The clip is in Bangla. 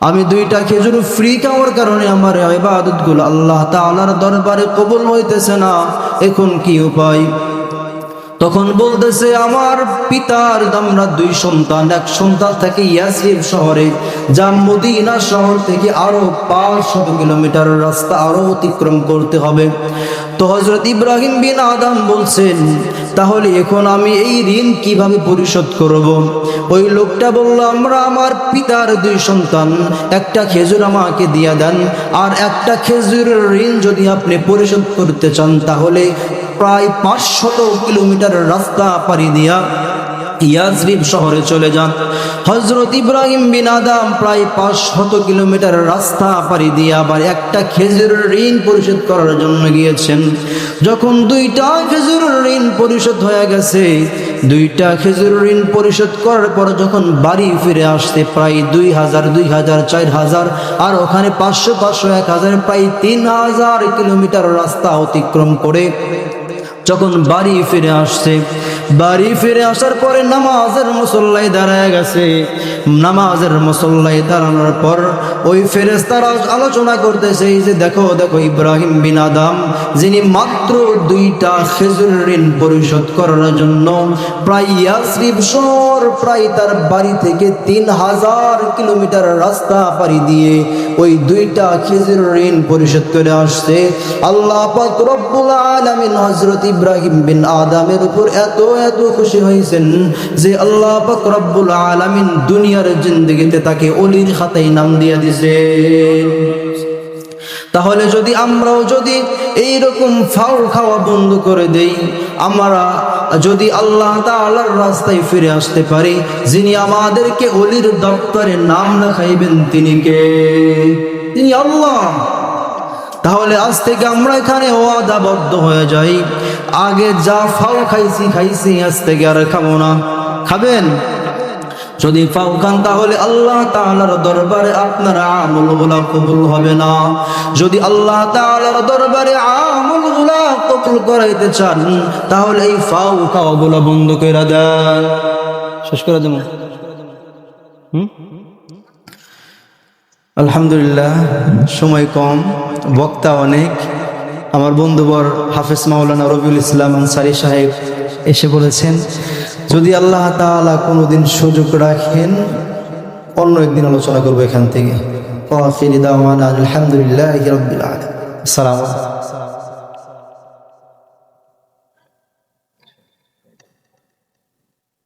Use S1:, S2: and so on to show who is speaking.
S1: আমি দুইটা খেজুর ফ্রি খাওয়ার কারণে আমার ইবাদতগুলো আল্লাহ তাআলার দরবারে কবুল হইতেছে না। এখন কি উপায়? তখন বলতেছে, আমার পিতার আমরা দুই সন্তান, এক সন্তান থেকে ইয়াসরিফ শহরে যা মদিনা শহর থেকে আরও পাঁচ শত কিলোমিটার রাস্তা আরও অতিক্রম করতে হবে তো হজরত ইব্রাহিম বিন আদাম বলছেন, তাহলে এখন আমি এই ঋণ কীভাবে পরিশোধ করব। ওই লোকটা বলল, আমরা আমার পিতার দুই সন্তান, একটা খেজুর আমাকে দিয়া দেন, আর একটা খেজুরের ঋণ যদি আপনি পরিশোধ করতে চান, তাহলে প্রায় পাঁচশত কিলোমিটার রাস্তা পাড়ি দিয়া ইয়াজরিব শহরে চলে যান। হজরত ইব্রাহিম বিন আদাম প্রায় পাঁচশত কিলোমিটার রাস্তা পাড়ি দিয়ে আবার একটা খেজুরের ঋণ পরিশোধ করার জন্য গিয়েছেন। যখন দুইটা খেজুরের ঋণ পরিশোধ হয়ে গেছে, দুইটা খেজুর ঋণ পরিশোধ করার পর যখন বাড়ি ফিরে আসতে প্রায় দুই হাজার দুই হাজার, চার হাজার, আর ওখানে পাঁচশো পাঁচশো, এক হাজার, প্রায় তিন হাজার কিলোমিটার রাস্তা অতিক্রম করে যখন বাড়ি ফিরে আসছে বাড়ি ফিরে আসার পরে নামাজের মুসল্লায় দাঁড়ায় গেছে। নামাজের মুসল্লায় দাঁড়ানোর পর ওই ফেরেস্তারা আলোচনা করতেছে, এই যে দেখো দেখো ইব্রাহিম বিন আদাম, যিনি মাত্র দুইটা খেজুর ঋণ পরিশোধ করার জন্য প্রায় ইয়াসরিফ শহর, প্রায় তার বাড়ি থেকে তিন হাজার কিলোমিটার রাস্তা পাড়ি দিয়ে ওই দুইটা খেজুর ঋণ পরিশোধ করে আসছে। আল্লাহ পাক রব্বুল আলামিন ইব্রাহিম বিন আদামের উপর এত এত খুশি হয়েছেন যে আল্লাহ পাক আলামিন দুনিয়ার জিন্দগিতে তাকে অলির খাতায় নাম দিয়ে দিছে। তাহলে যদি আমরাও যদি এই রকম ফাউল খাওয়া বন্ধ করে দেই, আমরা যদি আল্লাহ তাআলার রাস্তায় ফিরে আসতে পারি, যিনি আমাদেরকে অলির দপ্তরে নাম লেখাইবেন তিনি কে? তিনি আল্লাহ। তাহলে আজ থেকে আমরা এখানে ওয়াদাবদ্ধ হয়ে যাই। আগে যা ফাও খাইছি খাইছি, আজ থেকে আর খাব না। খাবেন? যদি ফাও খান তাহলে আল্লাহ তাআলার দরবারে আপনার আমলগুলা কবুল হবে না। যদি আল্লাহ তাআলার দরবারে আমলগুলা কবুল করাইতে চান, তাহলে এই ফাও খাওয়াগুলা বন্ধ করে দেন। শেষ করে দেবো? হুম? আলহামদুলিল্লাহ, সময় কম, বক্তা অনেক। আমার বন্ধুবর হাফেজ মাওলানা রবিউল ইসলাম আনসারি সাহেব এসে বলেছেন, যদি আল্লাহ তাআলা কোনোদিন সুযোগ রাখেন, অন্য একদিন আলোচনা করব এখান থেকে। আলহামদুলিল্লাহ সালাম